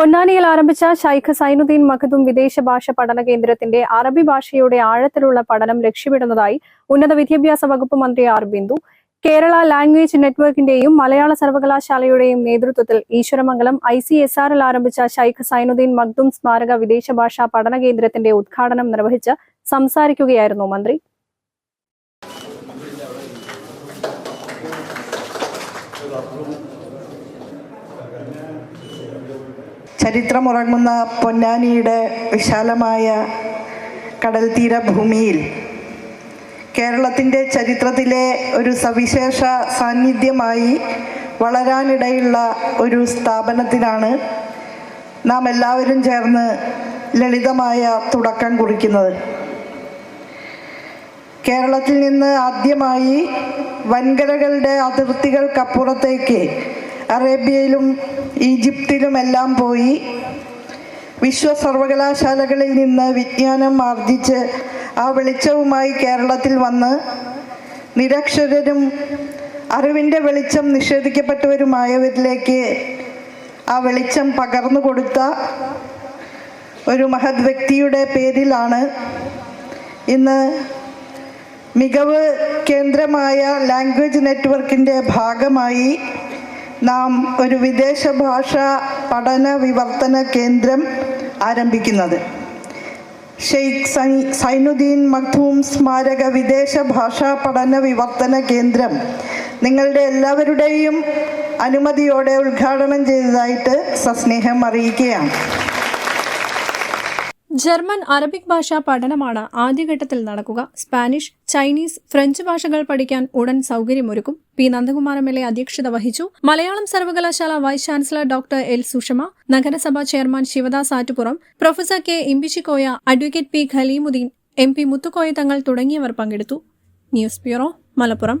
പൊന്നാനിയിൽ ആരംഭിച്ച ഷൈഖ് സൈനുദ്ദീൻ മഖദും വിദേശ ഭാഷ പഠന കേന്ദ്രത്തിന്റെ അറബി ഭാഷയുടെ ആഴത്തിലുള്ള പഠനം ലക്ഷ്യമിടുന്നതായി ഉന്നത വിദ്യാഭ്യാസ വകുപ്പ് മന്ത്രി ആർ ബിന്ദു. കേരള ലാംഗ്വേജ് നെറ്റ്വർക്കിന്റെയും മലയാള സർവകലാശാലയുടെയും നേതൃത്വത്തിൽ ഈശ്വരമംഗലം ഐ സി എസ് ആറിൽ ആരംഭിച്ച ഷൈഖ് സൈനുദ്ദീൻ മഖ്ദും സ്മാരക വിദേശ ഭാഷാ പഠന കേന്ദ്രത്തിന്റെ ഉദ്ഘാടനം നിർവഹിച്ച് സംസാരിക്കുകയായിരുന്നു മന്ത്രി. ചരിത്രമുറങ്ങുന്ന പൊന്നാനിയുടെ വിശാലമായ കടൽ തീരഭൂമിയിൽ കേരളത്തിന്റെ ചരിത്രത്തിലെ ഒരു സവിശേഷ സാന്നിധ്യമായി വളരാനിടയുള്ള ഒരു സ്ഥാപനത്തിനാണ് നാം എല്ലാവരും ചേർന്ന് ലളിതമായ തുടക്കം കുറിക്കുന്നത്. കേരളത്തിൽ നിന്ന് ആദ്യമായി വൻകരകളുടെ അതിർത്തികൾക്കപ്പുറത്തേക്ക് അറേബ്യയിലും ഈജിപ്തിലുമെല്ലാം പോയി വിശ്വ സർവകലാശാലകളിൽ നിന്ന് വിജ്ഞാനം ആർജിച്ച് ആ വെളിച്ചവുമായി കേരളത്തിൽ വന്ന് നിരക്ഷരരും അറിവിന്റെ വെളിച്ചം നിഷേധിക്കപ്പെട്ടവരുമായവരിലേക്ക് ആ വെളിച്ചം പകർന്നു കൊടുത്ത ഒരു മഹത് വ്യക്തിയുടെ പേരിലാണ് ഇന്ന് മികവ് കേന്ദ്രമായ ലാംഗ്വേജ് നെറ്റ്വർക്കിന്റെ ഭാഗമായി നാം ഒരു വിദേശ ഭാഷ പഠന വിവർത്തന കേന്ദ്രം ആരംഭിക്കുന്നത്. ഷെയ്ഖ് സൈ സൈനുദ്ദീൻ മഖ്ദൂം സ്മാരക വിദേശ ഭാഷാ പഠന വിവർത്തന കേന്ദ്രം നിങ്ങളുടെ എല്ലാവരുടെയും അനുമതിയോടെ ഉദ്ഘാടനം ചെയ്തതായിട്ട് സസ്നേഹം അറിയിക്കുകയാണ്. ജർമ്മൻ അറബിക് ഭാഷാ പഠനമാണ് ആദ്യഘട്ടത്തിൽ നടക്കുക. സ്പാനിഷ് ചൈനീസ് ഫ്രഞ്ച് ഭാഷകൾ പഠിക്കാൻ ഉടൻ സൗകര്യമൊരുക്കും. P. Nandakumar M L A അധ്യക്ഷത വഹിച്ചു മലയാളം സർവകലാശാല vice chancellor doctor L. Sushama നഗരസഭാ chairman Shivadas Attupuram professor K. Imbichikoya advocate P. Khaleemuddeen M. P. Muthukoya Thangal തുടങ്ങിയവർ പങ്കെടുത്തു. News bureau Malappuram.